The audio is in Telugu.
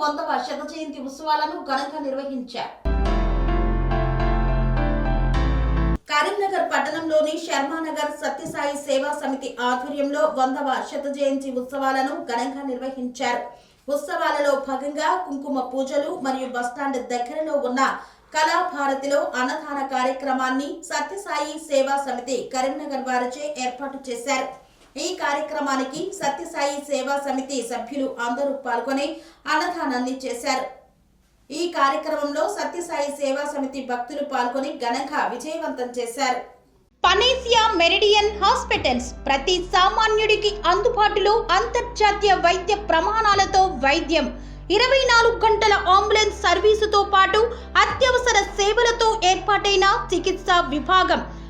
వందవ శత జయంతి ఉత్సవాలను ఘనంగా నిర్వహించారు. కరీంనగర్ పట్టణంలోని శర్మానగర్ సత్యసాయి సేవా సమితి ఆధ్వర్యంలో వందవ శత జయంతి ఉత్సవాలను ఘనంగా నిర్వహించారు. ఉత్సవాలలో భాగంగా కుంకుమ పూజలు మరియు బస్టాండ్ దగ్గరలో ఉన్న కళాభారతిలో అన్నదాన కార్యక్రమాన్ని సత్యసాయి సేవా సమితి కరీంనగర్ వారిచే ఏర్పాటు చేశారు. ఈ కార్యక్రమానికి సత్యసాయి సేవా సమితి సభ్యులు అందరూ పాల్గొని అన్నదానాన్ని చేశారు ఈ కార్యక్రమంలో సత్యసాయి సేవా సమితి భక్తులు పాల్గొని ఘనంగా విజయవంతం చేశారు. పనేసియా మెరిడియన్ హాస్పిటల్స్ ప్రతి సామాన్యుడికి అందుబాటులో అంతర్జాతీయ వైద్య ప్రమాణాలతో వైద్యం. ఇరవై నాలుగు గంటల అంబులెన్స్ సర్వీసుతో పాటు అత్యవసర సేవలతో ఏర్పాటైన చికిత్సా విభాగం.